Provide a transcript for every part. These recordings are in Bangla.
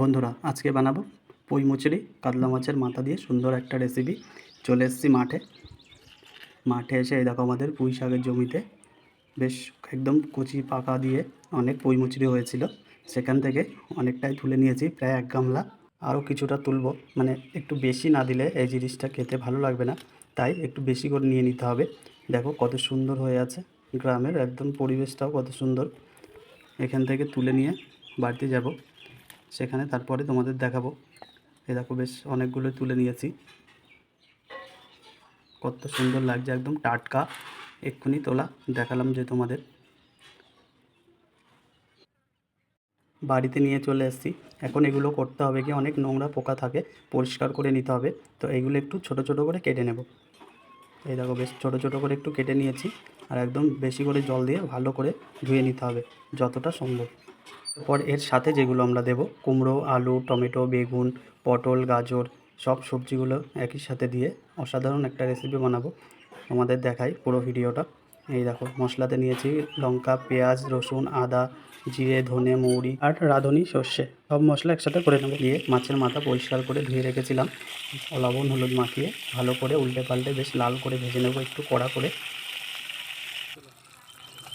বন্ধুরা, আজকে বানাবো পুঁই মুচড়ি, কাতলা মাছের মাথা দিয়ে সুন্দর একটা রেসিপি চলে এসেছি মাঠে। মাঠে এসে এই দেখো আমাদের পুঁই শাকের জমিতে বেশ একদম কচি পাকা দিয়ে অনেক পুঁই মুচড়ি হয়েছিল। সেখান থেকে অনেকটাই তুলে নিয়েছি, প্রায় এক গামলা। আরও কিছুটা তুলবো মানে একটু বেশি না দিলে এই জিনিসটা খেতে ভালো লাগবে না। তাই একটু বেশি করে নিয়ে নিতে হবে। দেখো কত সুন্দর হয়ে আছে। গ্রামের একদম পরিবেশটাও কত সুন্দর। এখান থেকে তুলে নিয়ে বাড়িতে যাব। সেখানে তারপরে তোমাদের দেখাবো। এ দেখো বেশ অনেকগুলো তুলে নিয়েছি। কত সুন্দর লাগছে, একদম টাটকা। এক্ষুনি তোলা দেখালাম যে তোমাদের। বাড়িতে নিয়ে চলে এসেছি। এখন এগুলো করতে হবে কি, অনেক নোংরা পোকা থাকে, পরিষ্কার করে নিতে হবে। তো এগুলো একটু ছোট ছোট করে কেটে নেব। এই দেখো বেশ ছোট ছোট করে একটু কেটে নিয়েছি। আর একদম বেশি করে জল দিয়ে ভালো করে ধুয়ে নিতে হবে, যতটা সম্ভব। এরপর এর সাথে যেগুলো আমরা দেব, কুমড়ো, আলু, টমেটো, বেগুন, পটল, গাজর, সব সবজিগুলো একই সাথে দিয়ে অসাধারণ একটা রেসিপি বানাবো। আমাদের দেখাই পুরো ভিডিওটা। এই দেখো, মশলাতে নিয়েছি লঙ্কা, পেঁয়াজ, রসুন, আদা, জিরে, ধনে, মৌরি আর রাঁধুনি, সর্ষে। সব মশলা একসাথে করে নেব। দিয়ে মাছের মাথা পরিষ্কার করে ধুয়ে রেখেছিলাম। লবণ, হলুদ মাখিয়ে ভালো করে উল্টে পাল্টে বেশ লাল করে ভেজে নেব, একটু কড়া করে।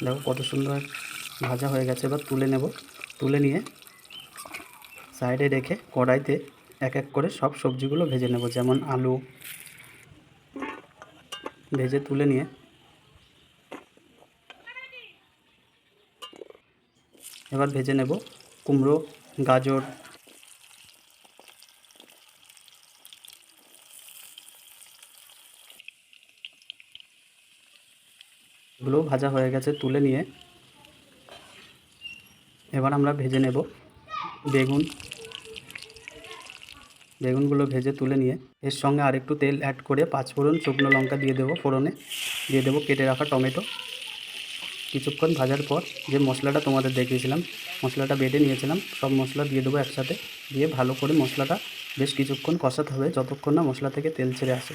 দেখো কত সুন্দর ভাজা হয়ে গেছে, এবার তুলে নেব। তুলে নিয়ে সাইডে রেখে কড়াইতে এক এক করে সব সবজিগুলো ভেজে নেব, যেমন আলু। ভেজে তুলে নিয়ে এবার ভেজে নেব কুমড়ো, গাজর এগুলো ভাজা হয়ে গেছে, তুলে নিয়ে। এবার আমরা ভেজে নেব বেগুন। বেগুনগুলো ভেজে তুলে নিয়ে, এর সঙ্গে আরেকটু তেল অ্যাড করে পাঁচফোড়ন শুকনো লঙ্কা দিয়ে দেবো ফোড়নে। দিয়ে দেবো কেটে রাখা টমেটো। কিছুক্ষণ ভাজার পর যে মশলাটা তোমাদের দেখিয়েছিলাম, মশলাটা বেটে নিয়েছিলাম, সব মশলা দিয়ে দেবো একসাথে। দিয়ে ভালো করে মশলাটা বেশ কিছুক্ষণ কষাতে হবে, যতক্ষণ না মশলা থেকে তেল ছেড়ে আসে।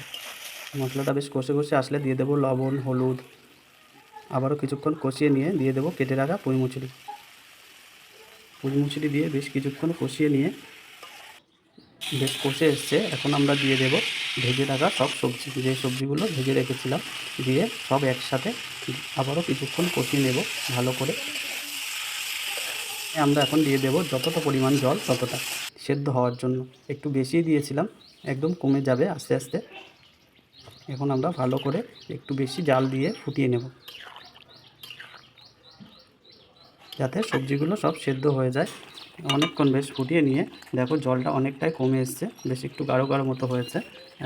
মশলাটা বেশ কষে কষে আসলে দিয়ে দেবো লবণ, হলুদ আবারও কিছুক্ষণ কষিয়ে নিয়ে দিয়ে দেবো কেটে রাখা পুঁই মুচুরি পুঁই মুচুরি দিয়ে বেশ কিছুক্ষণ কষিয়ে নিয়ে বেশ কষে এসছে। এখন আমরা দিয়ে দেব ভেজে রাখা সব সবজি, যে সবজিগুলো ভেজে রেখেছিলাম দিয়ে সব একসাথে আবারও কিছুক্ষণ কষিয়ে নেব ভালো করে। আমরা এখন দিয়ে দেব যতটা পরিমাণ জল ততটা সেদ্ধ হওয়ার জন্য। একটু বেশি দিয়েছিলাম, একদম কমে যাবে আস্তে আস্তে। এখন আমরা ভালো করে একটু বেশি জাল দিয়ে ফুটিয়ে নেব। যাতে সবজিগুলো সব সেদ্ধ হয়ে যায়। অনেকক্ষণ বেশ ফুটিয়ে নিয়ে দেখো জলটা অনেকটাই কমে এসছে, বেশ একটু গাঢ় গাঢ় মতো হয়েছে।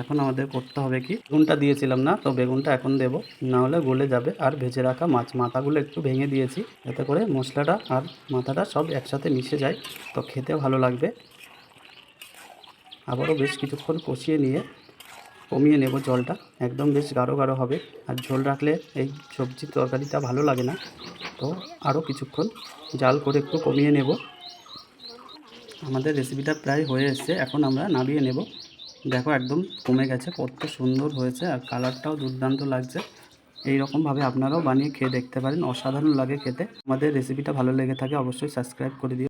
এখন আমাদের করতে হবে কি, বেগুনটা দিয়েছিলাম না, তো বেগুনটা এখন দেব, না হলে গলে যাবে। আর ভেজে রাখা মাছ, মাথাগুলো একটু ভেঙে দিয়েছি, যাতে করে মশলাটা আর মাথাটা সব একসাথে মিশে যায়, তো খেতে ভালো লাগবে। আবারও বেশ কিছুক্ষণ কষিয়ে নিয়ে কমিয়ে নেব জলটা। একদম বেশ গাঢ় গাঢ় হবে। আর ঝোল রাখলে এই সবজির তরকারিটা ভালো লাগে না। তো আরও কিছুক্ষণ জাল করে একটু কমিয়ে নেব। আমাদের রেসিপিটা প্রায় হয়ে এসছে। এখন আমরা নামিয়ে নেব। দেখো একদম কমে গেছে, কত সুন্দর হয়েছে। আর কালারটাও দুর্দান্ত লাগছে। এই রকমভাবে আপনারাও বানিয়ে খেয়ে দেখতে পারেন। অসাধারণ লাগে খেতে। আমাদের রেসিপিটা ভালো লেগে থাকে অবশ্যই সাবস্ক্রাইব করে দিও।